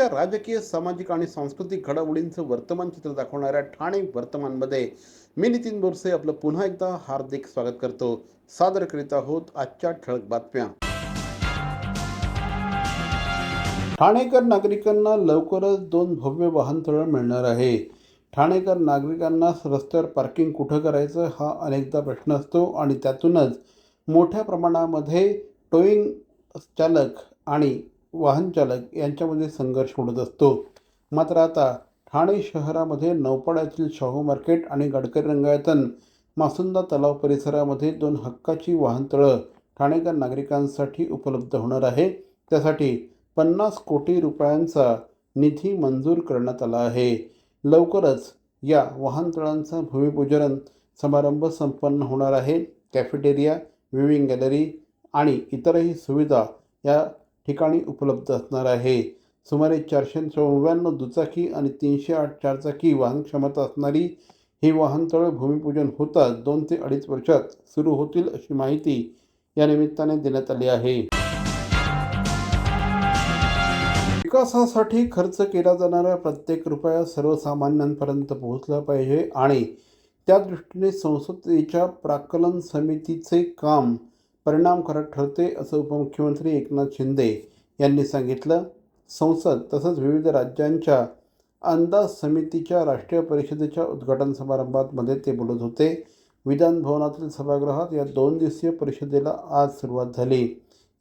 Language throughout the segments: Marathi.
शहराच्या राजकीय सामाजिक आणि सांस्कृतिक घडामोडींचं वर्तमान चित्र दाखवणाऱ्या ठाणे वर्तमानमध्ये मी नितीन बोरसे आपलं पुन्हा एकदा हार्दिक स्वागत करतो. सादर करीत आहोत आजच्या ठळक बातम्या. ठाणेकर नागरिकांना लवकरच दोन भव्य वाहनतळ मिळणार आहे. ठाणेकर नागरिकांना रस्त्यावर पार्किंग कुठं करायचं हा अनेकदा प्रश्न असतो आणि त्यातूनच मोठ्या प्रमाणामध्ये टोईंग चालक आणि वाहनचालक यांच्यामध्ये संघर्ष होत असतो. मात्र आता ठाणे शहरामध्ये नौपाड्यातील शाहू मार्केट आणि गडकरी रंगायतन मासुंदा तलाव परिसरामध्ये दोन हक्काची वाहनतळं ठाणेकर नागरिकांसाठी उपलब्ध होणार आहे. त्यासाठी पन्नास कोटी रुपयांचा निधी मंजूर करण्यात आला आहे. लवकरच या वाहनतळांचा भूमिपूजन समारंभ संपन्न होणार आहे. कॅफेटेरिया विविंग गॅलरी आणि इतरही सुविधा या ठिकाणी उपलब्ध असणार आहे. सुमारे चारशे चौऱ्याण्णव दुचाकी आणि तीनशे आठ चारचाकी वाहन क्षमता असणारी ही वाहनतळ भूमिपूजन होताच दोन ते अडीच वर्षात सुरू होतील अशी माहिती या निमित्ताने देण्यात आली आहे. विकासासाठी खर्च केला जाणारा प्रत्येक रुपया सर्वसामान्यांपर्यंत पोहोचला पाहिजे आणि त्या दृष्टीने संसदेच्या प्राकलन समितीचे काम परिणामकारक ठरते असं उपमुख्यमंत्री एकनाथ शिंदे यांनी सांगितलं. संसद तसंच विविध राज्यांच्या अंदाज समितीच्या राष्ट्रीय परिषदेच्या उद्घाटन समारंभातमध्ये ते बोलत होते. विधान भवनातील सभागृहात या दोन दिवसीय परिषदेला आज सुरुवात झाली.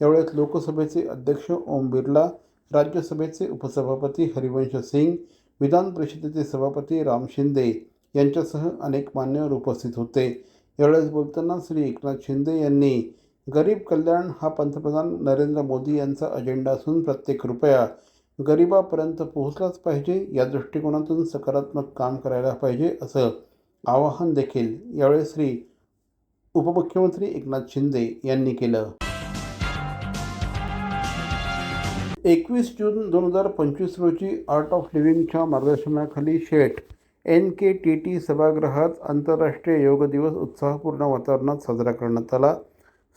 यावेळेस लोकसभेचे अध्यक्ष ओम बिर्ला राज्यसभेचे उपसभापती हरिवंश सिंग विधान परिषदेचे सभापती राम शिंदे यांच्यासह अनेक मान्यवर उपस्थित होते. यावेळेस बोलताना श्री एकनाथ शिंदे यांनी गरीब कल्याण हा पंतप्रधान नरेंद्र मोदी यांचा अजेंडा असून प्रत्येक रुपया गरिबापर्यंत पोहोचलाच पाहिजे या दृष्टिकोनातून सकारात्मक काम करायला पाहिजे असं आवाहन देखील यावेळी श्री उपमुख्यमंत्री एकनाथ शिंदे यांनी केलं. एकवीस जून दोन हजार पंचवीस रोजी आर्ट ऑफ लिव्हिंगच्या मार्गदर्शनाखाली Sheth N K T T सभागृहात आंतरराष्ट्रीय योग दिवस उत्साहपूर्ण वातावरणात साजरा करण्यात आला.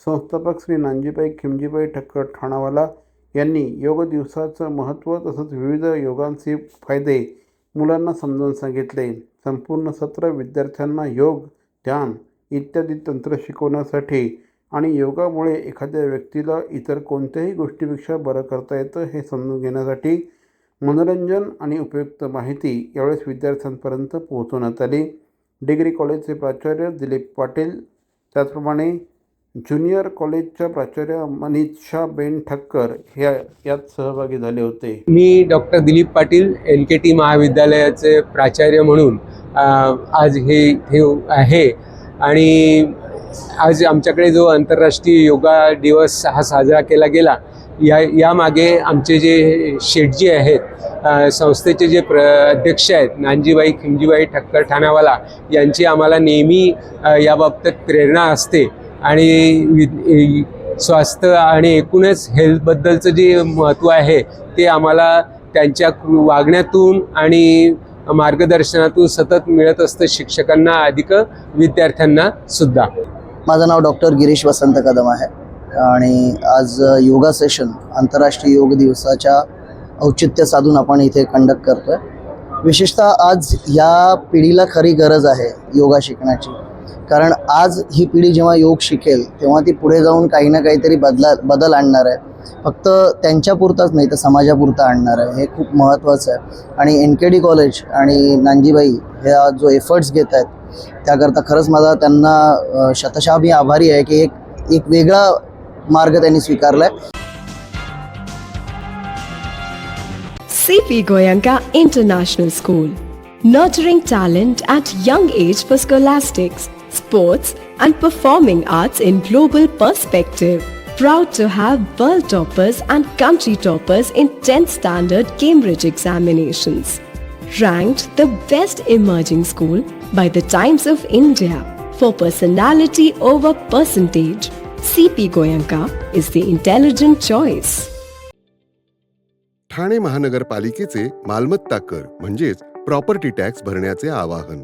संस्थापक श्री नानजीबाई खिमजीबाई ठक्कर ठाणावाला यांनी योग दिवसाचं महत्त्व तसंच विविध योगांचे फायदे मुलांना समजावून सांगितले. संपूर्ण सत्र विद्यार्थ्यांना योग ध्यान इत्यादी तंत्र शिकवण्यासाठी आणि योगामुळे एखाद्या व्यक्तीला इतर कोणत्याही गोष्टीपेक्षा बरं करता येतं हे समजून घेण्यासाठी मनोरंजन आणि उपयुक्त माहिती यावेळेस विद्यार्थ्यांपर्यंत पोहोचवण्यात आली. डिग्री कॉलेजचे प्राचार्य दिलीप पाटील त्याचप्रमाणे ज्युनियर कॉलेजच्या प्राचार्य मनीषा बेन ठक्कर ह्या यात सहभागी झाले होते. मी doctor Dilip Patil L K T महाविद्यालयाचे प्राचार्य म्हणून आज हे हे आहे. आणि आज आमच्याकडे जो आंतरराष्ट्रीय योगा दिवस हा साजरा केला गेला या यामागे आमचे जे शेटजी आहेत संस्थेचे जे प्र अध्यक्ष आहेत नानजीबाई खिमजीबाई ठक्कर ठाणावाला यांची आम्हाला नेहमी याबाबत प्रेरणा असते. आणि वि स्वास्थ्य आणि एकूणच हेल्थबद्दलचं जे महत्त्व आहे ते आम्हाला त्यांच्या वागण्यातून आणि मार्गदर्शनातून सतत मिळत असतं शिक्षकांना अधिक विद्यार्थ्यांना सुद्धा. माझं नाव डॉक्टर गिरीश वसंत कदम आहे. आणि आज योगा सेशन आंतरराष्ट्रीय योग दिवसाच्या औचित्य साधून आपण इथे कंडक्ट करतोय. विशेषतः आज या पिढीला खरी गरज आहे योगा शिकण्याची. कारण आज ही पिढी जेव्हा योग शिकेल तेव्हा ती पुढे जाऊन काही ना काहीतरी बदला बदल आणणार आहे. फक्त त्यांच्यापुरताच नाही तर समाजापुरता आणणार आहे. हे खूप महत्त्वाचं आहे. आणि एन के डी कॉलेज आणि नानजीबाई ह्या जो एफर्ट्स घेत आहेत त्याकरता खरंच माझा त्यांना अ, शतशः मी आभारी आहे की एक एक वेगळा मार्ग त्यांनी स्वीकारला आहे C P Goenka international school nurturing talent at young age for scholastics, sports, and performing arts in global perspective. Proud to have world toppers and country toppers in 10th standard Cambridge examinations. Ranked the best emerging school by the Times of India for personality over percentage. CP Goyanka is the intelligent choice. Thane महानगरपालिकेचे मालमत्ता कर म्हणजेच प्रॉपर्टी टॅक्स भरण्याचे आवाहन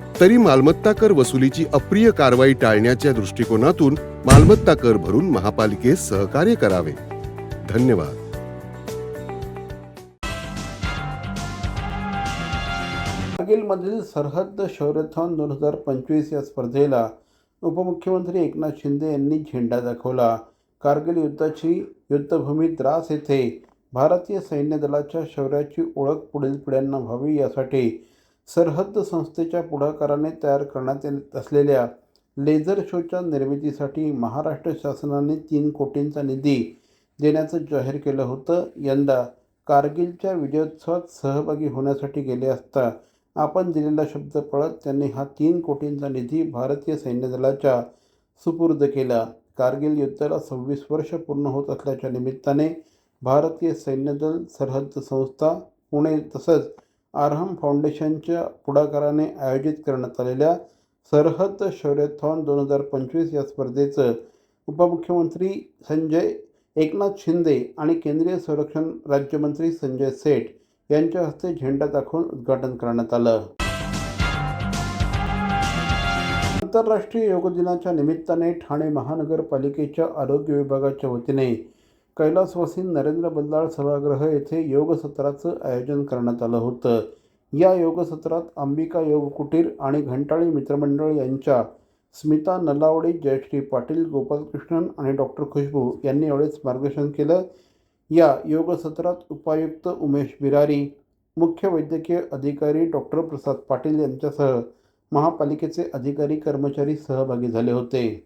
तरी मालमत्ता कर वसुलीची अप्रिय कारवाई टाळण्याच्या दृष्टिकोनातून मालमत्ता कर भरून महापालिकेस सहकार्य करावे. धन्यवाद. कारगिलमधील सरहद्द शौर्यथॉन दोन हजार पंचवीस या स्पर्धेला उपमुख्यमंत्री एकनाथ शिंदे यांनी झेंडा दाखवला. कारगिल युद्धाची युद्धभूमी द्रास येथे भारतीय सैन्य दलाच्या शौर्याची ओळख पुढील पिढ्यांना व्हावी यासाठी सरहद्द संस्थेच्या पुढाकाराने तयार करण्यात येत असलेल्या लेझर शोच्या निर्मितीसाठी महाराष्ट्र शासनाने तीन कोटींचा निधी देण्याचं जाहीर केलं होतं. यंदा कारगिलच्या विजयोत्सवात सहभागी होण्यासाठी गेले असता आपण दिलेला शब्द पळत त्यांनी हा तीन कोटींचा निधी भारतीय सैन्य दलाच्या सुपूर्द केला. कारगिल युद्धाला सव्वीस वर्ष पूर्ण होत असल्याच्या निमित्ताने भारतीय सैन्य दल सरहद्द संस्था पुणे तसंच आरहम फाउंडेशनच्या पुढाकाराने आयोजित करण्यात आलेल्या सरहद शौर्यथॉन दोन हजार पंचवीस या स्पर्धेचं उपमुख्यमंत्री संजय एकनाथ शिंदे आणि केंद्रीय संरक्षण राज्यमंत्री संजय सेठ यांच्या हस्ते झेंडा दाखवून उद्घाटन करण्यात आलं. आंतरराष्ट्रीय योग दिनाच्या निमित्ताने ठाणे महानगरपालिकेच्या आरोग्य विभागाच्या वतीने कैलासवासी नरेंद्र बल्लाळ सभागृह येथे योगसत्राचं आयोजन करण्यात आलं होतं. या योगसत्रात अंबिका योग कुटीर आणि घंटाळी मित्रमंडळ यांच्या स्मिता नलावडे जयश्री पाटील गोपालकृष्णन आणि डॉक्टर खुशबू यांनी एवढेच मार्गदर्शन केलं. या योगसत्रात उपायुक्त उमेश बिरारी मुख्य वैद्यकीय अधिकारी डॉक्टर प्रसाद पाटील यांच्यासह महापालिकेचे अधिकारी कर्मचारी सहभागी झाले होते.